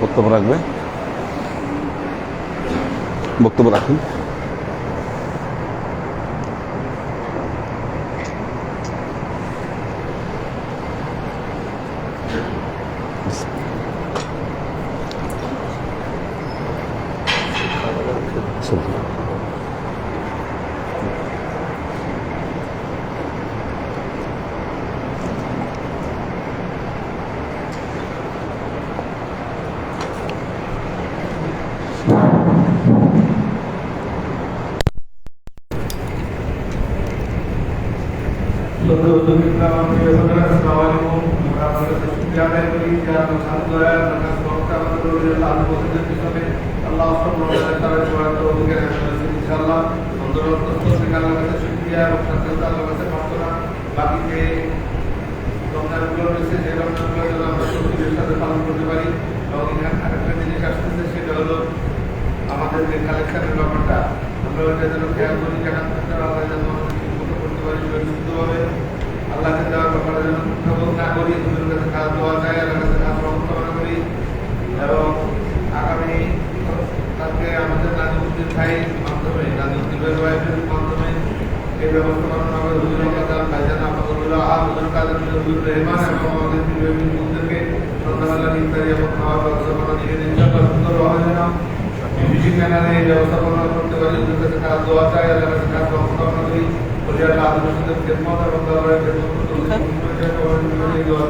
বক্তব্য রাখবে। বক্তব্য রাখুন। পালন করতে পারি এবং সেটা হলো যে কালেকশনের ব্যাপারটা আমরা সুস্থভাবে আল্লাহকে দেওয়ার ব্যাপারে যেন প্রবোধ না করি দুজনের কাছে কাজ এবং আগামী কালকে আমাদের নাজিমুদ্দিন ভাইয়ের মাধ্যমে নাজিমুদ্দিনের ওয়াইফের মাধ্যমে এই ব্যবস্থা করানো হবে হুজুর কাদের হুজুর রহমান এবং আমাদের প্রিয়দেরকে সন্ধ্যাবেলা ইফতারি এবং খাওয়ার ব্যবস্থাপনা দিয়ে দিন সুন্দর হওয়া যেন বিদেশি চ্যানেলে এই ব্যবস্থাপনা করতে পারি। হুজুর কাছে কাজ চাই কাছে করি। বলি আল্লাহ আদমের সাথে খেদমত এবং করতে দোয়া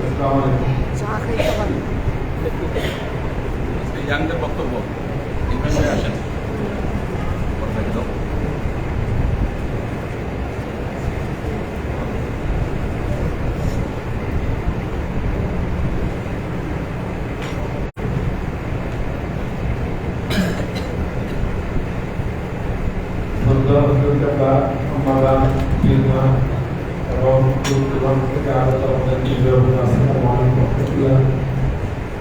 আসসালামু আলাইকুম। ইয়াংদের বক্তব্য দাও। সুন্দর আমরা জিলমা এবং দূর থেকে আগত আমাদের নিজের আসসালামু আলাইকুম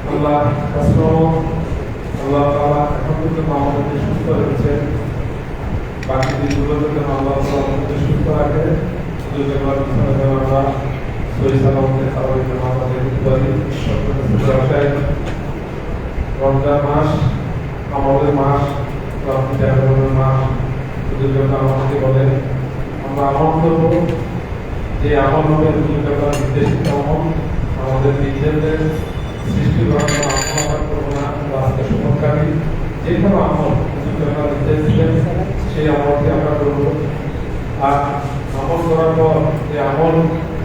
আল্লাহ কাসম আল্লাহ তাআলা এখন পর্যন্ত আমাদেরকে সুস্থ রেখেছেন বাকি দিনগুলোতে যেন আল্লাহ তাআলা আমাদেরকে সুস্থ রাখে শুধু যেন পিছনে যেন আমরা সহি সালামতে খাবার যেন আমরা দেখতে পারি সকলের রমজান মাস আমাদের মাস রমজান জাগরণের মাস শুধু যেন আমাদেরকে বলেন আমরা আমল করব যে আমল হবে দুর্যোগের নির্দেশিত আমল আমাদের নিজেদের সৃষ্টি করার আমল করব না রাস্তা সুমনকারী যে কোনো আমল দুর্যোগের নির্দেশ দিলেন সেই আমলকে আমরা করব। আর আমল করার পর যে আমল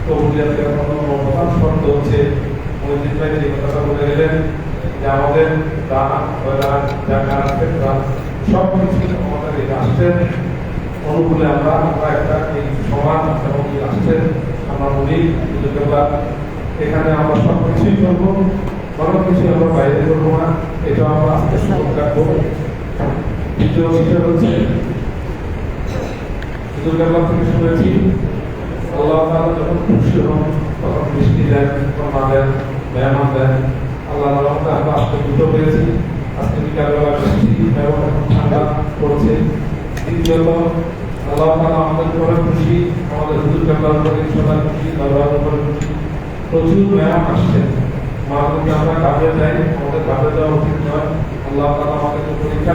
কবুলিয়াতের কোনো প্রধান শর্ত হচ্ছে মসজিদ ভাই যে কথাটা বলে গেলেন, যে আমাদের দান দান জায়গা রাষ্ট্রের সব কিছু আমাদের এই রাষ্ট্রের অনুকূলে আমরা আমরা একটা এই সমাজ এবং এই রাষ্ট্রের আমরা বলি এখানে আমরা সব কিছুই করব, কোনো কিছু আমরা বাইরে করব না। এটা আমরা আস্তে রাখব। দ্বিতীয় বিষয় হচ্ছে থেকে শুনেছি আল্লাহ যখন খুশি হন, তখন বৃষ্টি দেন কন্যা দেন, মেহমান দেন। আল্লাহ রহমতে আমরা আজকে দুটো পেয়েছি। আজকে বিকালবেলা বৃষ্টি এবং ঠান্ডা পড়ছে। দ্বিতীয়ত তাআলা আমাদের উপরে খুশি, আমাদের হুজুর কাবলার উপরে খুশি, দরবার উপরে খুশি। প্রচুর মেহমান আসছেন মাঝে আমরা কাজে যাই আমাদের কাজে যাওয়া উচিত নয়। আল্লাহ তাআলা আমাদেরকে পরীক্ষা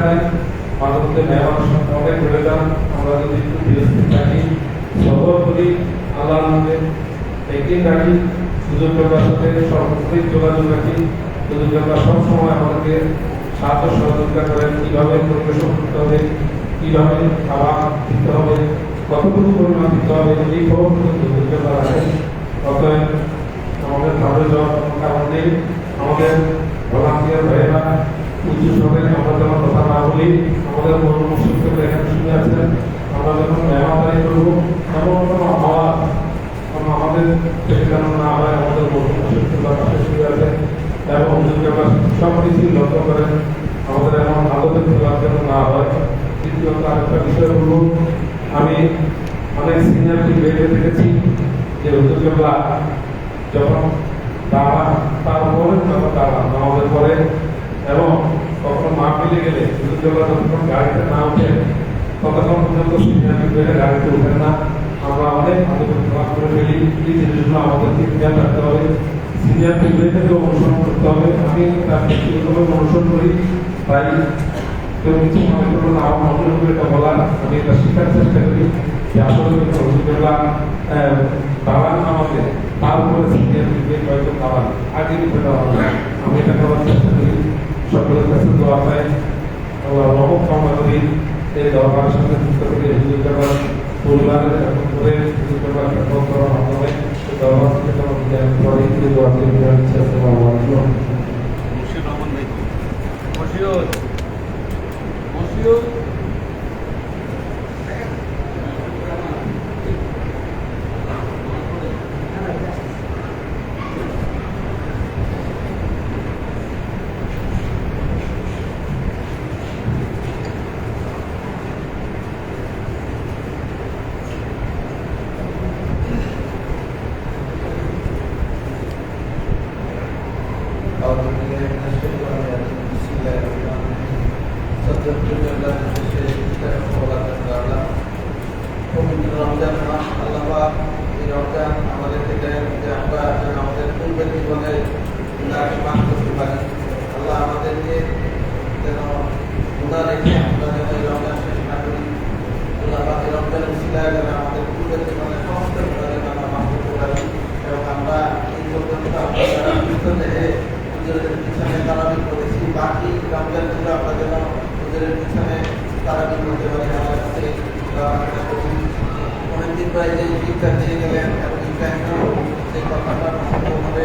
মাঝে মধ্যে মেহমান অনেক আমরা যদি একটু বিরক্ত থাকি, সবর রাখি সুযোগ ব্যবহার সাথে সর্বত্রিক যোগাযোগ রাখি। সুযোগ ব্যবহার সবসময় আমাদেরকে সাহায্য সহযোগিতা করেন, কীভাবে পরিবেশন করতে হবে কীভাবে খাবার দিতে হবে, কতটুকু পরিমাণ দিতে হবে এই খবর কিন্তু সুযোগ ব্যবহার অতএব আমাদের কোনো কারণ আমাদের ভলান্টিয়ার ভাইয়েরা, উচ্চ সরে আমরা যেন কথা না বলি, আমাদের মন মস্তিষ্ক এখানে শুনে আছেন আমরা যখন মেহমানদারি করব, এমন কোনো আওয়াজ, কোনো আমাদের থেকে যেন না হয়, আমাদের মন মস্তিষ্ক পাশে শুয়ে আছেন এবং সব কিছু লক্ষ্য করেন আমাদের এমন আদতের খেলার যেন না হয় আমি অনেক সিনিয়র বেড়ে দেখেছি যে হুজুরকেবলা যখন এবং কখনো মা মিলে গেলে হুজুরকেবলা না উঠে, ততক্ষণ পর্যন্ত সিনিয়র বেড়ে গাড়িতে না। আমরা অনেক ক্লাস করে ফেলি, এই জিনিসগুলো আমাদেরকে খেয়াল রাখতে হবে। সিনিয়র থেকে অনুসরণ করতে হবে। আমি তার ব্যক্তিগতভাবে অনুসরণ করি। তাই কেউ কিছু মনে করব না আমার এটা বলা আমি এটা শেখার চেষ্টা করি যে আসলে দাওয়ান আমাদের তার উপরে সিনিয়র বিষয়টা হবে আমি এটা করার চেষ্টা করি সকলের কাছে দোয়া চাই রহম ক্ষমা করি সাথে যুক্ত করে হুজুর দরবার পরিবারের এখন মুর্শিদ পূর্বের জীবনে মাফ করতে পারি আল্লাহ আমাদেরকে যেন গুনাহ রেখে আমরা যেন এই রমজান শেষ করি। আল্লাহ রমজান উসিলায় যেন আমাদের পূর্বের জীবনে সমস্ত গুনাহ আমরা মাফ করতে পারি এবং আমরা এই পর্যন্ত পিছনে তারাবি যেন হুজুরের পিছনে তারাবি করতে পারি। কাছে অনেকদিন ভাই যে গেলেন এবং সেই কথাটা সম্পূর্ণভাবে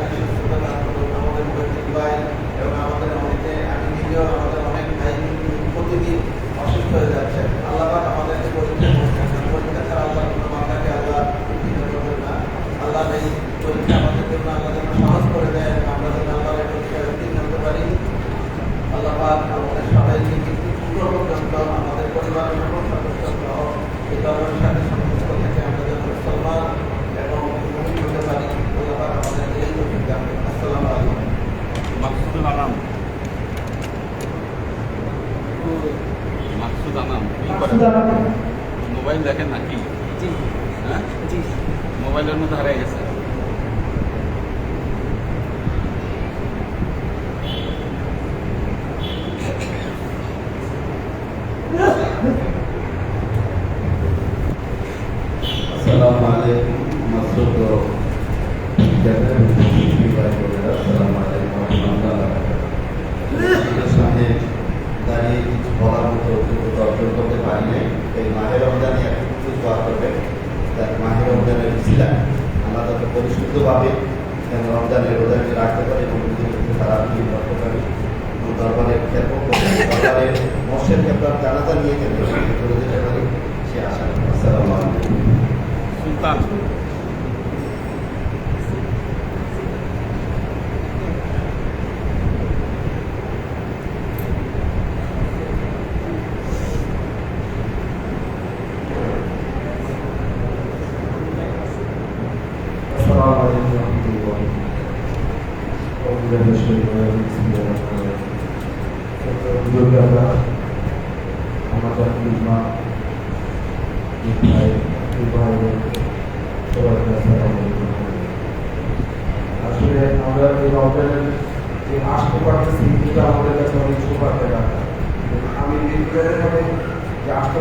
আমাদের কাছে আসলে আমাদের কাছে অনেক আমি ব্যক্তিগতভাবে যে আসতে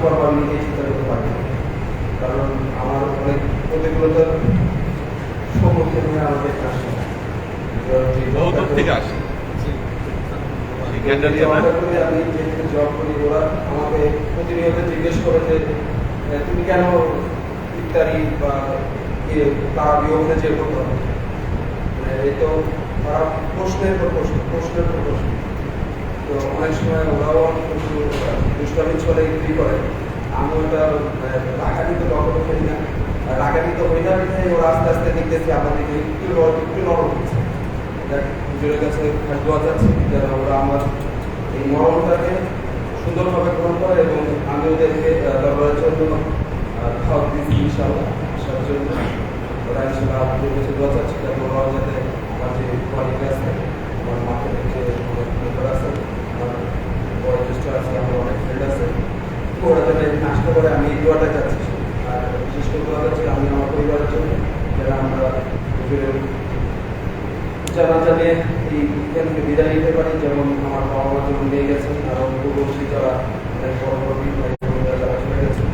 কারণ আমার অনেক প্রতিকূলতার সম্মুখীন হয়ে আমাদের আসে আমি ওরা তুমি কেন ইত্যাদি প্রশ্নের পর প্রশ্ন প্রশ্নের পর প্রশ্ন তো অনেক সময় করে আমি ওটা দিতে কখনো করি না হই না ওরা আস্তে আস্তে দেখতেছি আমাদেরকে একটু একটু নরম হচ্ছে। হুজুরের কাছে দোয়া যাচ্ছে যেন ওরা আমার এই নরমটাকে সুন্দরভাবে গ্রহণ করে এবং আমি ওদেরকে দরবারের জন্য খাওয়া দিচ্ছি ইনশাআল্লাহ জন্য। ওরা ইনশাআল্লাহ আপনাদের কাছে দোয়া চাচ্ছি যাতে ওরাও যাতে আমার যে কোয়ালিটি আছে, আমার মার্কেটের যে মেম্বার আছে, আমার বয়োজ্যেষ্ঠ আছে, আমার অনেক ফ্রেন্ড আছে। ওরা যাতে নাস্তা করে আমি এই দোয়াটা চাচ্ছি। আর বিশেষ করে দোয়া চাচ্ছি আমি আমার পরিবারের জন্য, যারা আমরা যারা যাতে এই এখান থেকে বিদায় নিতে পারি। যেমন আমার বাবা মা যেমন নিয়ে গেছেন আরও পূর্ববর্তী যারা যারা চলে গেছেন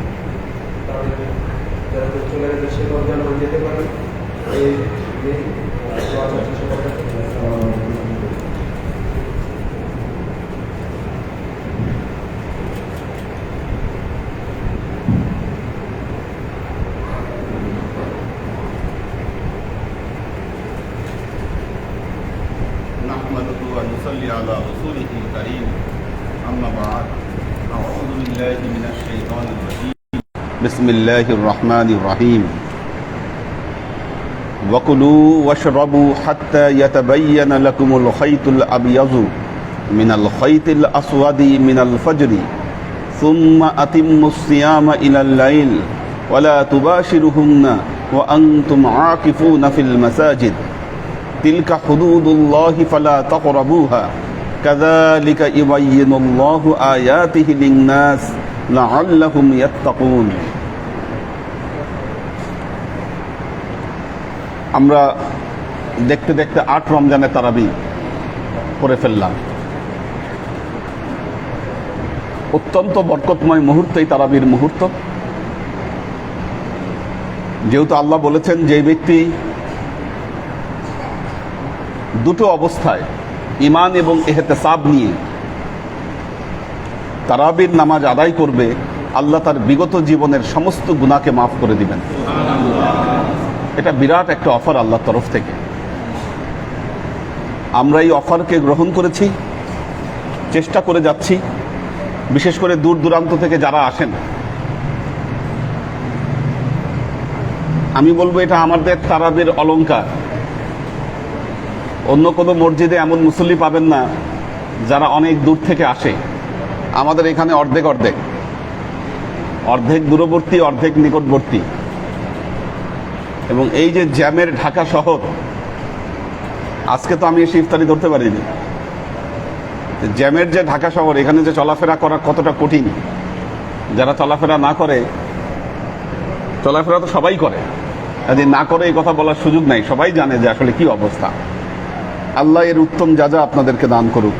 তাদের যারা গেছে সেভাবে যেন যেতে পারি। এই এই, بسم الله الرحمن الرحيم. وكلوا واشربوا حتى يتبين لكم الخيط الأبيض من الخيط الأسود من الفجر. ثم أتموا الصيام إلى الليل. ولا تباشرهن وأنتم عاكفون في المساجد. تلك حدود الله فلا تقربوها. كذلك يبين الله آياته للناس لعلهم يتقون. আমরা দেখতে দেখতে আট রমজানে তারাবি করে ফেললাম। অত্যন্ত বরকতময় মুহূর্ত এই তারাবির মুহূর্ত। যেহেতু আল্লাহ বলেছেন যে ব্যক্তি দুটো অবস্থায় ইমান এবং এহেতে এহতেসাব নিয়ে তারাবির নামাজ আদায় করবে, আল্লাহ তার বিগত জীবনের সমস্ত গুণাকে মাফ করে দিবেন। এটা বিরাট একটা অফার আল্লাহর তরফ থেকে। আমরা এই অফারকে গ্রহণ করেছি, চেষ্টা করে যাচ্ছি, বিশেষ করে দূর দূরান্ত থেকে যারা আসেন। আমি বলব এটা আমাদের তারাবের অলঙ্কার অন্য কোনো মসজিদে এমন মুসল্লি পাবেন না যারা অনেক দূর থেকে আসে। আমাদের এখানে অর্ধেক অর্ধেক। অর্ধেক দূরবর্তী, অর্ধেক নিকটবর্তী। এবং এই যে জ্যামের ঢাকা শহর, আজকে তো আমি এসে ইফতারি ধরতে পারিনি। জ্যামের যে ঢাকা শহর, এখানে যে চলাফেরা করা কতটা কঠিন, যারা চলাফেরা না করে, চলাফেরা তো সবাই করে। যদি না করে এই কথা বলার সুযোগ নাই, সবাই জানে যে আসলে কি অবস্থা। আল্লাহ এর উত্তম যা যা আপনাদেরকে দান করুক।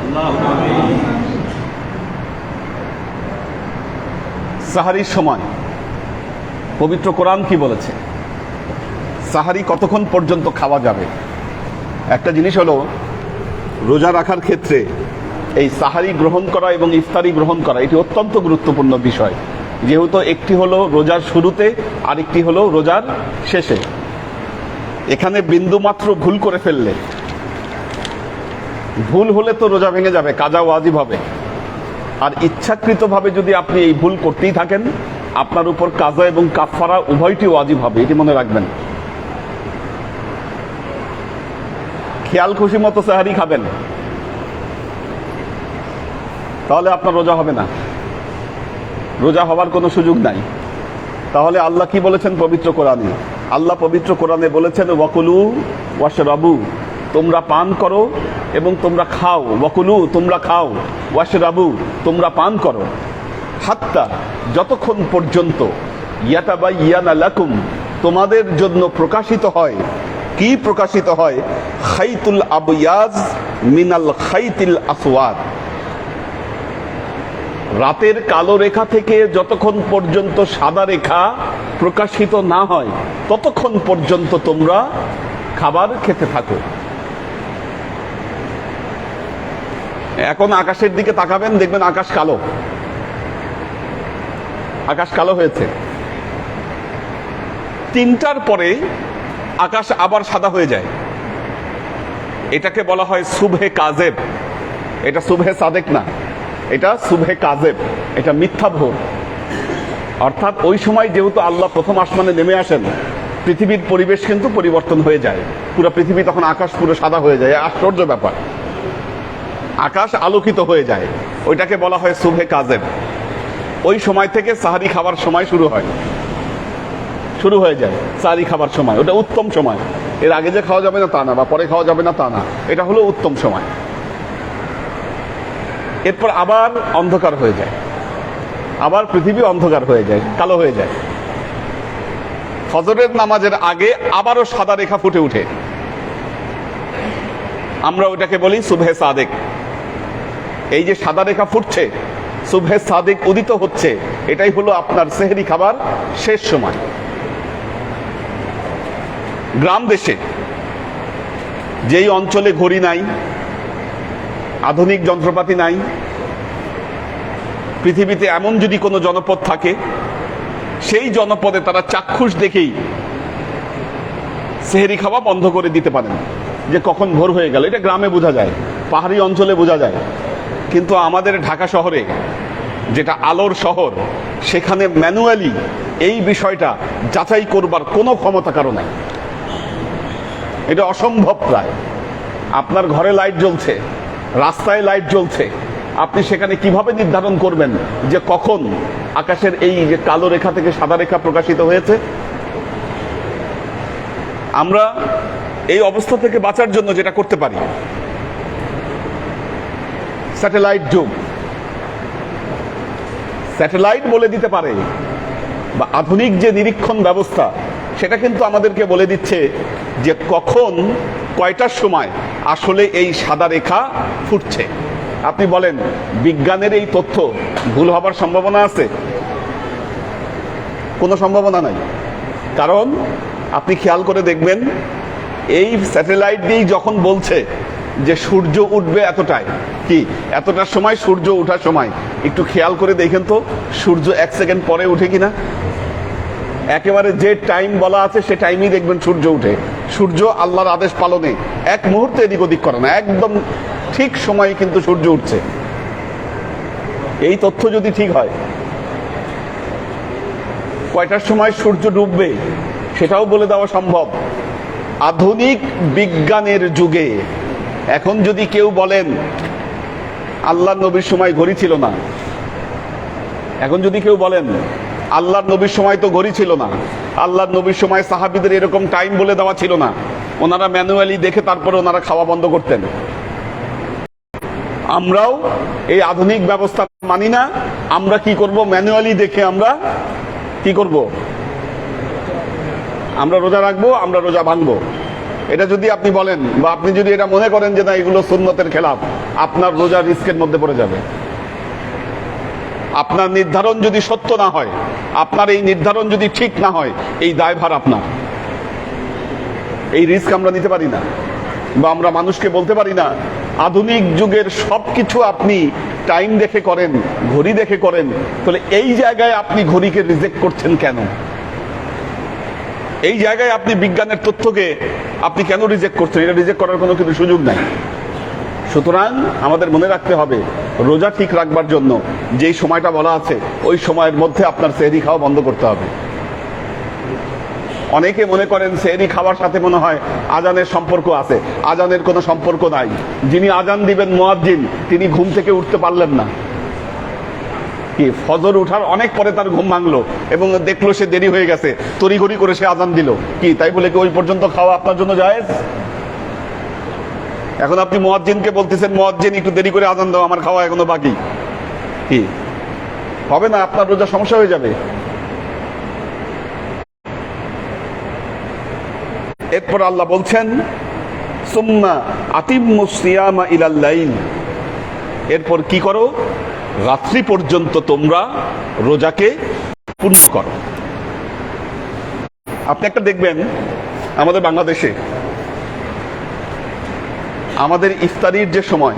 সাহারির সময়, পবিত্র কোরআন কি বলেছে? সাহারি কতক্ষণ পর্যন্ত খাওয়া যাবে? একটা জিনিস হলো, রোজা রাখার ক্ষেত্রে এই সাহারি গ্রহণ করা এবং ইফতারি গ্রহণ করা, এটি অত্যন্ত গুরুত্বপূর্ণ বিষয়। যেহেতু একটি হলো রোজার শুরুতে, আরেকটি হলো রোজার শেষে। এখানে বিন্দুমাত্র ভুল করে ফেললে। ভুল হলে তো রোজা ভেঙে যাবে, কাজা ওয়াজিব হবে। আর ইচ্ছাকৃতভাবে যদি আপনি এই ভুল করতেই থাকেন, আপনার উপর কাজা এবং কাফারা উভয়টি ওয়াজিব হবে, এটি মনে রাখবেন। খেয়াল খুশি মতো সাহারি খাবেন। তাহলে আপনার রোজা হবে না। রোজা হওয়ার কোনো সুযোগ নাই। তাহলে আল্লাহ কি বলেছেন পবিত্র কোরআনে? আল্লাহ পবিত্র কোরআনে বলেছেন, ওয়াকুলু ওয়াশরাবু, তোমরা পান করো এবং তোমরা খাও। ওয়াকুলু, তোমরা খাও। ওয়াশরাবু, তোমরা পান করো। হাত্তা, যতক্ষণ পর্যন্ত ইয়াতাবা ইয়ানা লাকুম, তোমাদের জন্য প্রকাশিত হয় কি প্রকাশিত হয়? খাইতুল আবয়াজ মিনাল খাইতিল আসওয়াদ। রাতের কালো রেখা থেকে যতক্ষণ পর্যন্ত সাদা রেখা প্রকাশিত না হয়, ততক্ষণ পর্যন্ত তোমরা খাবার খেতে থাকো। এখন আকাশের দিকে তাকাবেন, দেখবেন আকাশ কালো। আকাশ কালো হয়েছে। তিনটার পরে আকাশ আবার সাদা হয়ে যায়। এটাকে বলা হয় শুভে কাজেব। এটা শুভে সাদেক না। এটা শুভে কাজেব। এটা মিথ্যা ভোর। অর্থাৎ ওই সময় যেহেতু আল্লাহ প্রথম আসমানে নেমে আসেন, পৃথিবীর পরিবেশ কিন্তু পরিবর্তন হয়ে যায়। পুরো পৃথিবী তখন আকাশ পুরো সাদা হয়ে যায়। আশ্চর্য ব্যাপার। আকাশ আলোকিত হয়ে যায়। ওইটাকে বলা হয় সুভে কাজেব। ওই সময় থেকে সাহারি খাবার সময় শুরু হয়। শুরু হয়ে যায় সারি খাবার সময়। ওটা উত্তম সময়। এর আগে যে খাওয়া যাবে না, তা না, বা পরে খাওয়া যাবে না, তা না। এটা হলো উত্তম সময়। এরপর আবার অন্ধকার হয়ে যায়। আবার পৃথিবী অন্ধকার হয়ে যায়, কালো হয়ে যায়। ফজরের নামাজের আগে আবারও সাদা রেখা ফুটে উঠে আমরা ওইটাকে বলি সুবহে সাদেক। এই যে সাদা রেখা ফুটছে, সুবহে সাদেক উদিত হচ্ছে, এটাই হলো আপনার সেহরি খাবার শেষ সময়। গ্রাম দেশে যেই অঞ্চলে ঘড়ি নাই, আধুনিক যন্ত্রপাতি নাই, পৃথিবীতে এমন যদি কোনো জনপদ থাকে, সেই জনপদে তারা চাক্ষুষ দেখেই সেহেরি খাওয়া বন্ধ করে দিতে পারেন। যে কখন ভোর হয়ে গেল, এটা গ্রামে বোঝা যায়, পাহাড়ি অঞ্চলে বোঝা যায়। কিন্তু আমাদের ঢাকা শহরে, যেটা আলোর শহর, সেখানে ম্যানুয়ালি এই বিষয়টা যাচাই করবার কোনো ক্ষমতা কারও নাই। এটা অসম্ভব প্রায়। আপনার ঘরে লাইট জ্বলছে, রাস্তায় লাইট জ্বলছে, আপনি সেখানে কীভাবে নির্ধারণ করবেন যে কখন আকাশের এই যে কালো রেখা থেকে সাদা রেখা প্রকাশিত হয়েছে? আমরা এই অবস্থা থেকে বাঁচার জন্য যেটা করতে পারি, স্যাটেলাইট যুগ স্যাটেলাইট বলে দিতে পারে, বা আধুনিক যে নিরীক্ষণ ব্যবস্থা সেটা কিন্তু আমাদেরকে বলে দিচ্ছে যে কখন, কয়টার সময় আসলে এই সাদা রেখা ফুটছে। আপনি বলেন, বিজ্ঞানের এই তথ্য ভুল হবার সম্ভাবনা আছে? কোনো সম্ভাবনা নাই। কারণ আপনি খেয়াল করে দেখবেন, এই স্যাটেলাইট দিয়েই যখন বলছে যে সূর্য উঠবে এতটায়, কি, এতটার সময় সূর্য ওঠার সময়, একটু খেয়াল করে দেখেন তো, সূর্য এক সেকেন্ড পরে উঠে কিনা? একেবারে যে টাইম বলা আছে, সে টাইমই দেখবেন সূর্য উঠে। সূর্য আল্লাহর আদেশ পালনে এক মুহূর্তে এদিক ওদিক করে না, একদম ঠিক সময়ে কিন্তু সূর্য উঠছে। এই তথ্য যদি ঠিক হয়, কয়টার সময় সূর্য ডুববে সেটাও বলে দেওয়া সম্ভব। আধুনিক বিজ্ঞানের যুগে এখন যদি কেউ বলেন আল্লাহ নবীর সময় ঘড়ি ছিল না, এখন যদি কেউ বলেন আল্লাহর নবীর সময় তো ঘড়ি ছিল না। আল্লাহর নবীর সময় সাহাবিদের এরকম টাইম বলে দেওয়া ছিল না। ওনারা ম্যানুয়ালি দেখে তারপরে ওনারা খাওয়া বন্ধ করতেন। আমরাও এই আধুনিক ব্যবস্থা মানি না। আমরা কি করব? ম্যানুয়ালি দেখে আমরা কি করব? আমরা রোজা রাখব, আমরা রোজা ভাঙবো। এটা যদি আপনি বলেন বা আপনি যদি এটা মনে করেন যে না, এগুলো সুন্নতের খেলাফ, আপনার রোজা রিস্কের মধ্যে পড়ে যাবে। আপনার নির্ধারণ যদি সত্য না হয়, আপনার এই নির্ধারণ যদি ঠিক না হয়, এই দায়ভার আপনার। এই রিস্ক আমরা নিতে পারি না বা আমরা মানুষকে বলতে পারি না, আধুনিক যুগের সব কিছু আপনি টাইম দেখে করেন, ঘড়ি দেখে করেন, তাহলে এই জায়গায় আপনি ঘড়িকে রিজেক্ট করছেন কেন? এই জায়গায় আপনি বিজ্ঞানের তথ্যকে আপনি কেন রিজেক্ট করছেন? এটা রিজেক্ট করার কোনো কিন্তু সুযোগ নাই। সুতরাং আমাদের মনে রাখতে হবে, রোজা ঠিক রাখবার জন্য যেই সময়টা বলা আছে, ওই সময়ের মধ্যে আপনার সেহরি খাওয়া বন্ধ করতে হবে। অনেকে মনে করেন সেহরি খাওয়ার সাথে মনে হয় আজানের সম্পর্ক আছে, আজানের কোনো সম্পর্ক নাই। যিনি আজান দিবেন মোয়াজ্জিন, তিনি ঘুম থেকে উঠতে পারলেন না। কি, ফজর উঠার অনেক পরে তার ঘুম ভাঙলো এবং দেখল সে দেরি হয়ে গেছে, তড়িঘড়ি করে সে আজান দিল। কি, তাই বলে কি ওই পর্যন্ত খাওয়া আপনার জন্য জায়েজ? এখন আপনি মোয়াজ্জিনকে বলতেছেন, মোয়াজ্জিন, একটু দেরি করে আজান দাও, আমার খাওয়া এখনও বাকি। কি? হবে না, আপনার রোজা সমস্যা হয়ে যাবে। এরপর আল্লাহ বলছেন, সুম্মা আতিম্মু সিয়ামা ইলাল্লাইল এরপর কি করো? রাত্রি পর্যন্ত তোমরা রোজাকে পূর্ণ করো। আপনি একটা দেখবেন, আমাদের বাংলাদেশে আমাদের ইফতারির যে সময়,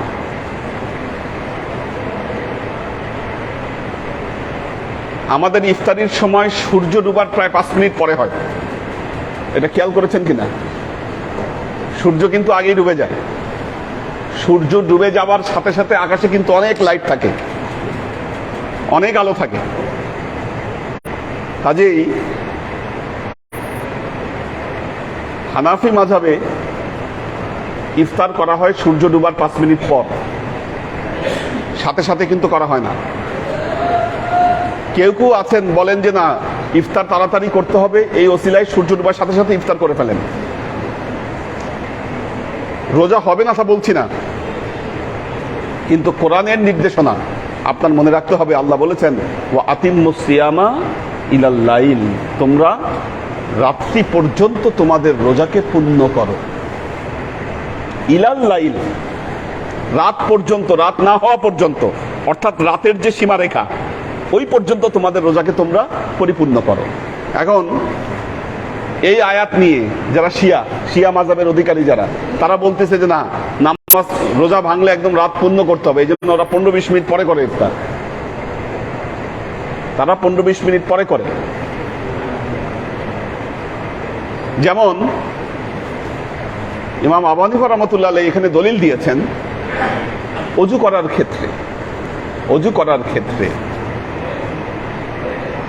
আমাদের ইফতারির সময় সূর্য ডুবার প্রায় পাঁচ মিনিট পরে হয়। এটা খেয়াল করেছেন কিনা? সূর্য কিন্তু আগেই ডুবে যায়। সূর্য ডুবে যাওয়ার সাথে সাথে আকাশে কিন্তু অনেক লাইট থাকে। অনেক আলো থাকে। কাজেই হানাফি মাঝাবে ইফতার করা হয় সূর্য ডুবার পাঁচ মিনিট পর। সাথে সাথে কিন্তু করা হয় না। কেউ কেউ আছেন, বলেন যে না, ইফতার তাড়াতাড়ি করতে হবে, এই ওসিলায় সূর্য ডুবার সাথে সাথে ইফতার করে ফেলেন। রোজা হবে না তা বলছি না। কিন্তু কোরআনের নির্দেশনা আপনার মনে রাখতে হবে। আল্লাহ বলেছেন ও আতিমুসিয়ামা ইলাল্লাইল তোমরা রাত্রি পর্যন্ত তোমাদের রোজাকে পূর্ণ করো। ইলাল্লাইল রাত পর্যন্ত, রাত না হওয়া পর্যন্ত, অর্থাৎ রাতের যে সীমারেখা, ওই পর্যন্ত তোমাদের রোজাকে তোমরা পরিপূর্ণ করো। এখন, এই আয়াত নিয়ে যারা শিয়া শিয়া মাজাবের অধিকারী যারা, তারা বলতেছে যে না, নামাজ, রোজা ভাঙলে একদম রাত পূর্ণ করতে হবে, এই জন্য ওরা পনেরো বিশ মিনিট পরে করে ইফতার। তারা পনেরো বিশ মিনিট পরে করে। যেমন ইমাম আবানিফা রহমতুল্লাহ এখানে দলিল দিয়েছেন, অজু করার ক্ষেত্রে, অজু করার ক্ষেত্রে।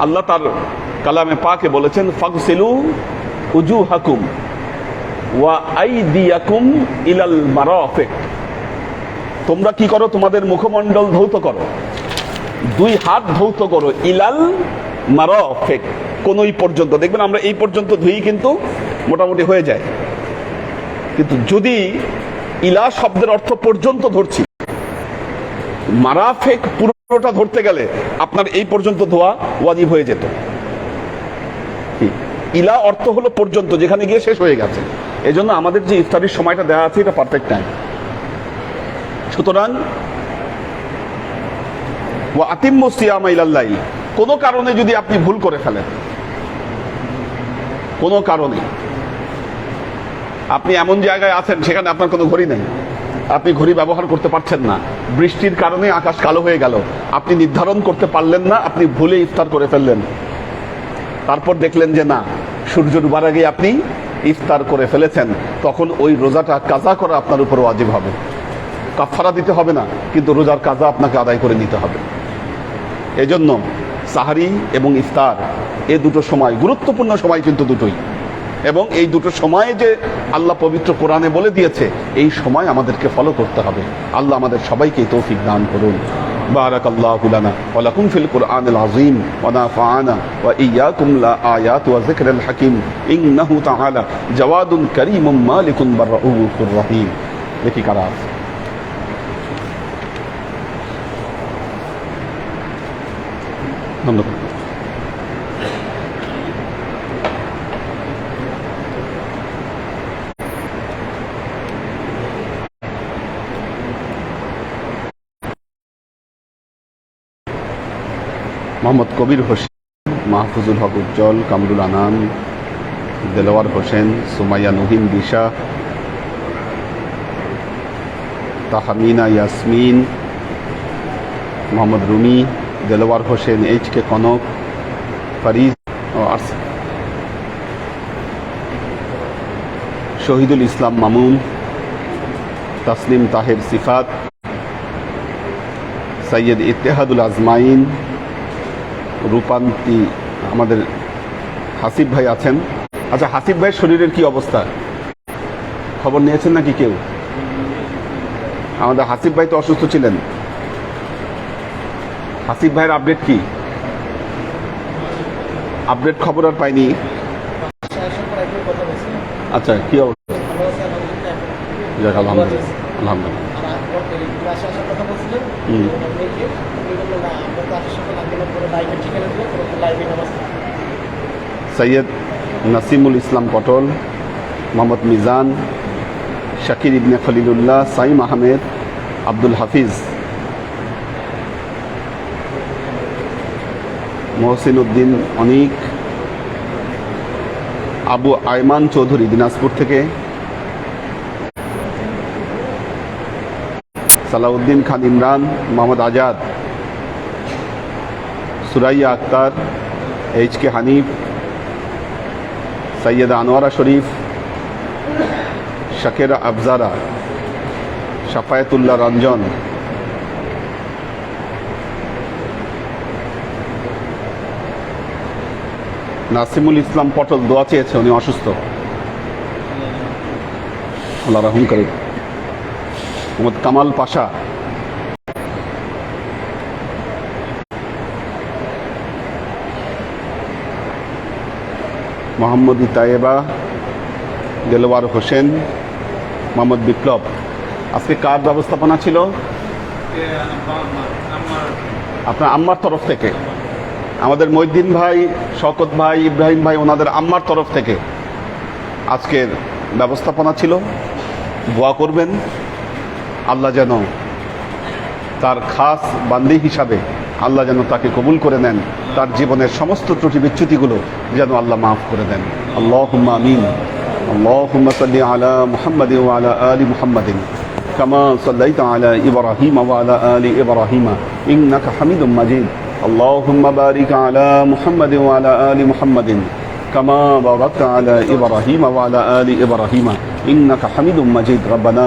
আল্লাহ তার কালামে পাকে বলেছেন, ফাগসিলু উজু হাকুম ওয়া আইদিয়াকুম ইলাল মারাফিক। তোমরা কি করো? তোমাদের মুখমণ্ডল ধৌত করো। দুই হাত ধৌত করো, ইলাল মারাফিক। কোন পর্যন্ত, দেখবেন আমরা এই পর্যন্ত ধুই কিন্তু মোটামুটি হয়ে যায়। কিন্তু যদি ইলা শব্দের অর্থ পর্যন্ত ধরছি, মারাফেক পুরোটা ধরতে গেলে আপনার এই পর্যন্ত ধোয়া ওয়াজিব হয়ে যেত। ইলা অর্থ হলো পর্যন্ত, যেখানে গিয়ে শেষ হয়ে গেছে। এই জন্য আমাদের যে ইফতারির সময়টা দেওয়া আছে, এটা পারফেক্ট টাইম সুতরাং ও আতিম্ম সিয়ামা ইলাল্লাহি কোনো কারণে যদি আপনি ভুল করে ফেলেন, কোনো কারণে। আপনি এমন জায়গায় আছেন, সেখানে আপনার কোনো ঘড়ি নেই। আপনি ঘড়ি ব্যবহার করতে পারছেন না। বৃষ্টির কারণে আকাশ কালো হয়ে গেল। আপনি নির্ধারণ করতে পারলেন না, আপনি ভুলে ইফতার করে ফেললেন। তারপর দেখলেন যে না, সূর্য ডুবার আগে আপনি ইফতার করে ফেলেছেন। তখন ওই রোজাটা কাজা করা আপনার উপর ওয়াজিব হবে। কাফারা দিতে হবে না, কিন্তু রোজার কাজা আপনাকে আদায় করে নিতে হবে। এজন্য সাহারি এবং ইফতার, এ দুটো সময়, গুরুত্বপূর্ণ সময় কিন্তু দুটোই। এবং এই দুটো সময়ে যে আল্লাহ পবিত্র কোরআনে বলে দিয়েছে এই সময় আমাদেরকে ফলো করতে হবে আল্লাহ আমাদের সবাইকে তৌফিক দান করুন بارك الله لنا ولكم في القرآن العظيم ونافعنا وإياكم لا آيات وذكر الحكيم إنه تعالى جواد كريم مالك بالرؤوف الرحيم দেখি কারা আছে মোহাম্মদ কবির হোসেন, মাহফুজুল হক উজ্জ্বল, কামরুল আনাম দেলোয়ার হোসেন, সুমাইয়া নহিম দিশা, তাহমিনা ইয়াসমিন, মোহাম্মদ রুমি দেলোয়ার হোসেন, এইচ কে কনক, ফারিজ ও শহীদুল ইসলাম মামুন, তাসলিম তাহের সিফাত সৈয়দ ইত্তেহাদুল আজমাইন রূপান্তি আমাদের হাসিব ভাই আছেন। আচ্ছা হাসিব ভাইয়ের শরীরের কি অবস্থা? খবর নিয়েছেন নাকি কেউ? আমাদের হাসিব ভাই তো অসুস্থ ছিলেন। হাসিব ভাইয়ের আপডেট কি? আপডেট খবর আর পাইনি। আচ্ছা কি অবস্থা? আলহামদুলিল্লাহ। আলহামদুলিল্লাহ। হুম। সৈয়দ নাসিমুল ইসলাম পটল, মোহাম্মদ মিজান, শাকির ইবনে খলিলুল্লাহ, সাইম আহমেদ, আব্দুল হাফিজ। মহসিন উদ্দিন অনিক, আবু আয়মান চৌধুরী দিনাজপুর থেকে। সালাউদ্দিন খান ইমরান, মোহাম্মদ আজাদ, সুরাইয়া আক্তার এইচ কে হানিফ সৈয়দ আনোয়ারা শরীফ, শাকেরা আফজারা সাফায়েতুল্লাহ রঞ্জন, নাসিমুল ইসলাম পটল দোয়া চেয়েছে, উনি অসুস্থ। আল্লাহ রহম করে। মোহাম্মদ কামাল পাশা। মোহাম্মদ তায়েবা দেলোয়ার হোসেন, মোহাম্মদ বিপ্লব। আজকে কার ব্যবস্থাপনা ছিল? আপনার আম্মার তরফ থেকে। আমাদের মৈদ্দিন ভাই শকত ভাই, ইব্রাহিম ভাই, ওনাদের আম্মার তরফ থেকে আজকের ব্যবস্থাপনা ছিল। বোয়া করবেন। আল্লাহ যেন তার খাস বান্দি হিসাবে আল্লাহ যেন তাকে কবুল করে নেন তার জীবনের সমস্ত ত্রুটি বিচ্যুতিগুলো যেন আল্লাহ মাফ করে দেন আল্লাহ আমিন اللهم صل على محمد وعلى آل محمد كما صليت على إبراهيم وعلى آل إبراهيم إنك حميد مجيد اللهم بارك على محمد وعلى آل محمد كما باركت على إبراهيم وعلى آل إبراهيم إنك حميد مجيد ربنا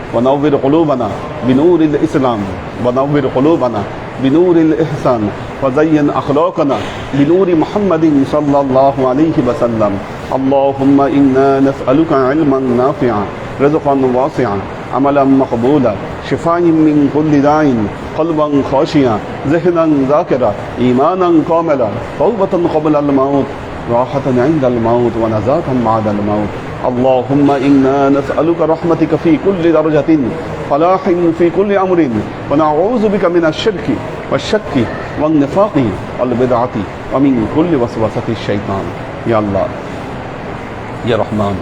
ونور قلوبنا بنور الإسلام ونور قلوبنا بنور الإحسان وزين أخلاقنا بنور محمد صلى الله عليه وسلم. اللهم إنا نسألك علما نافعا رزقا واسعا عملا مقبولا شفاء من كل داء قلبا خاشيا ذهنا ذاكرا إيمانا كاملا توبة قبل الموت راحة عند الموت ونزاة بعد الموت. اللهم إنا نسألك رحمتك في كل درجة فلاح في كل أمر ونعوذ بك من الشرك والشك والنفاق والبدعة ومن كل وسوسة الشيطان يا الله ইয়া রহমান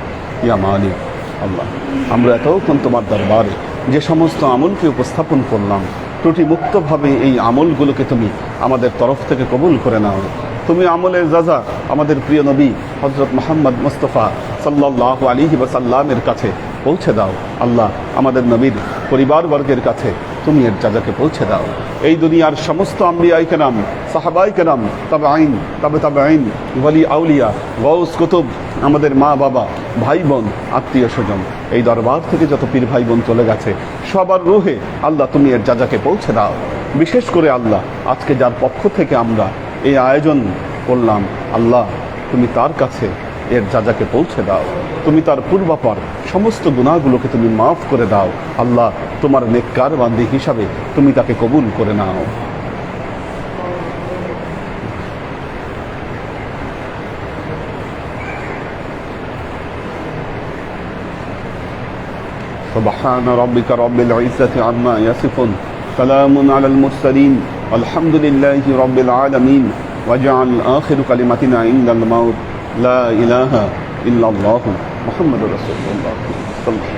ইয়া মালিক আল্লাহ আমরা এতক্ষণ তোমার দরবারে যে সমস্ত আমলকে উপস্থাপন করলাম ত্রুটি মুক্তভাবে এই আমলগুলোকে তুমি আমাদের তরফ থেকে কবুল করে নাও। তুমি আমলের যাজা আমাদের প্রিয় নবী হজরত মোহাম্মদ মুস্তফা সাল্লাহ আলী সাল্লামের কাছে পৌঁছে দাও। আল্লাহ আমাদের নবীর পরিবারবর্গের কাছে তুমি এর চাজাকে পৌঁছে দাও। এই দুনিয়ার সমস্ত আম্বিয়াই কেরাম, সাহাবাই কেরাম তবে আইন তবে তবে আইন বলি আউলিয়া গৌস কুতুব, আমাদের মা বাবা ভাই বোন আত্মীয় স্বজন, এই দরবার থেকে যত পীর ভাই বোন চলে গেছে, সবার রুহে আল্লাহ তুমি এর যাজাকে পৌঁছে দাও। বিশেষ করে আল্লাহ, আজকে যার পক্ষ থেকে আমরা এই আয়োজন করলাম, আল্লাহ, তুমি তার কাছে এর যাজাকে পৌঁছে দাও। তুমি তার পূর্বাপর সমস্ত গুণাগুলোকে তুমি মাফ করে দাও আল্লাহ তোমার নেককার বান্দি হিসাবে তুমি তাকে কবুল করে নাও سبحان ربك رب العزة عما يصفون سلام على المرسلين والحمد لله رب العالمين واجعل آخر كلمتنا عند الموت لا إله إلا الله محمد رسول الله صلى الله عليه وسلم